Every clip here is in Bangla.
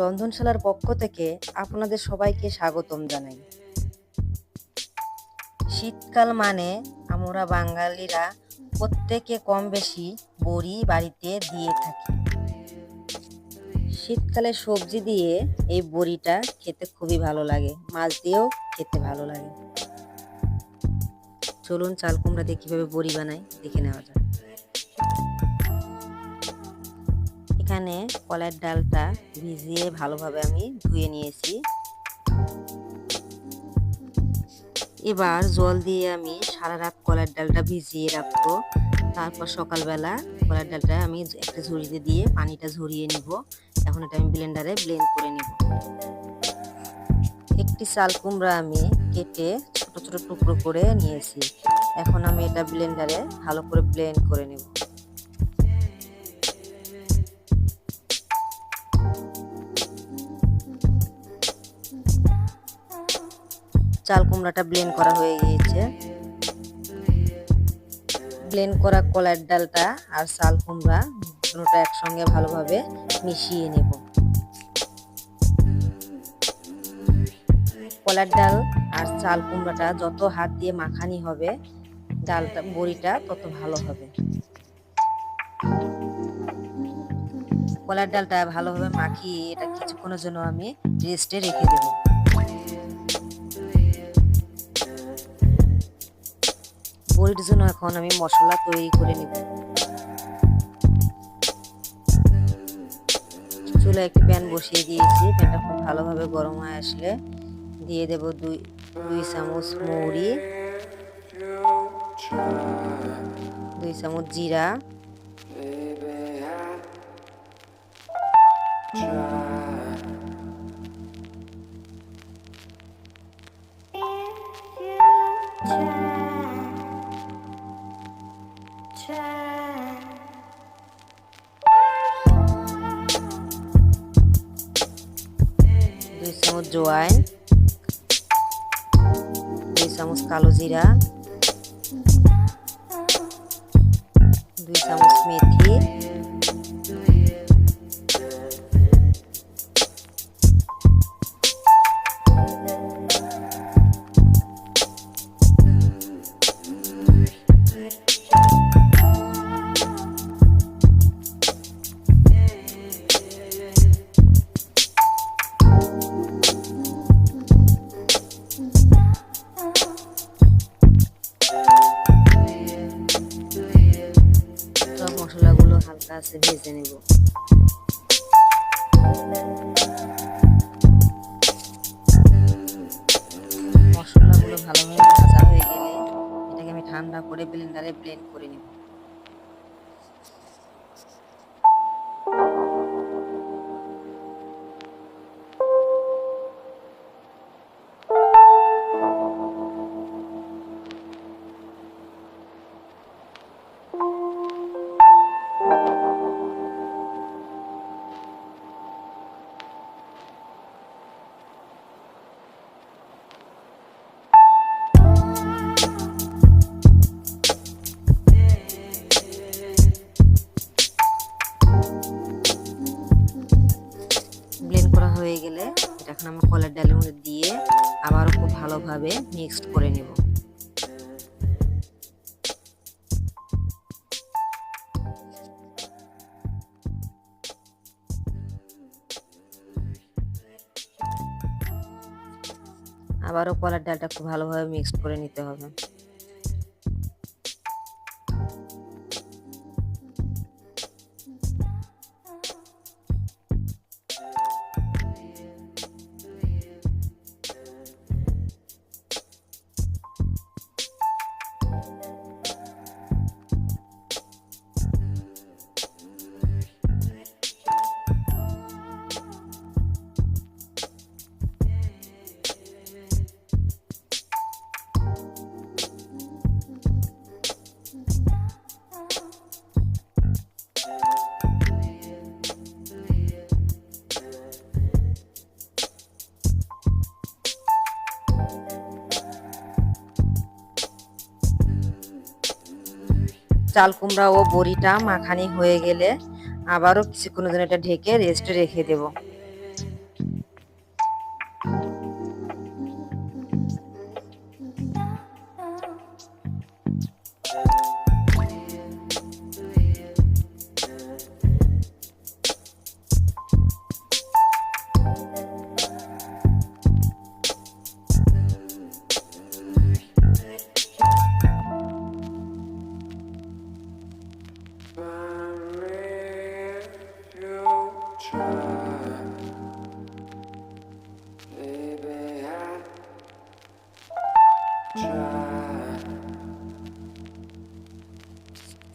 রন্ধনশালার পক্ষ থেকে আপনাদের সবাইকে স্বাগতম জানাই। শীতকাল মানে আমরা বাঙালিরা প্রত্যেকে কম বেশি বড়ি বাড়িতে দিয়ে থাকি। শীতকালে সবজি দিয়ে এই বড়িটা খেতে খুবই ভালো লাগে, মাছ দিয়েও খেতে ভালো লাগে। চলুন চাল কুমড়া দিয়ে কীভাবে বড়ি বানাই, দেখে নেওয়া যাক। এখানে কলার ডালটা ভিজিয়ে ভালোভাবে আমি ধুয়ে নিয়েছি। এবার জল দিয়ে আমি সারা রাত কলার ডালটা ভিজিয়ে রাখব। তারপর সকালবেলা কলার ডালটা আমি একটা ঝুড়িতে দিয়ে পানিটা ঝরিয়ে নিব। এখন এটা আমি ব্লেন্ডারে ব্লেন্ড করে নিব। একটি চাল কুমড়া আমি কেটে ছোট ছোট টুকরো করে নিয়েছি। এখন আমি এটা ব্লেন্ডারে ভালো করে ব্লেন্ড করে নেব। চাল কুমড়াটা ব্লেন্ড করা হয়ে গিয়েছে। ব্লেন্ড করা কলার ডালটা আর চাল কুমড়া দুটোটা একসঙ্গে ভালোভাবে মিশিয়ে নেব। কলার ডাল আর চাল কুমড়াটা যত হাত দিয়ে মাখানি হবে, ডালটা, বড়িটা তত ভালো হবে। কলার ডালটা ভালোভাবে মাখিয়ে এটা কিছুক্ষণের জন্য আমি রেস্টে রেখে দেবো। বড়ির জন্য এখন আমি মশলা তৈরি করে নিব। চুলে একটি প্যান বসিয়ে দিয়েছি, প্যানটা খুব ভালোভাবে গরম হয়ে আসলে দিয়ে দেব দুই দুই চামচ মৌরি, দুই চামচ জিরা চামচ জোয়াইন দুই চামচ কালো জিরা আছে ভেজে নেব মশলাগুলো ভালোভাবে ভাজা হয়ে গেলে এটাকে আমি ঠান্ডা করে ব্লেন্ডারে ব্লেন্ড করে নেব। এখন আমরা কলার ডালের মধ্যে দিয়ে আবারও খুব ভালোভাবে মিক্সড করে নেব। আবারও কলার ডালটা খুব ভালোভাবে মিক্সড করে নিতে হবে। চাল কুমড়া ও বড়িটা মাখানি হয়ে গেলে আবারও কিছুক্ষণের জন্য এটা ঢেকে রেস্টে রেখে দেব।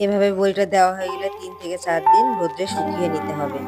এভাবে বইটা দেওয়া হয়ে গেলে তিন থেকে চার দিন রোদ্রে শুকিয়ে নিতে হবে।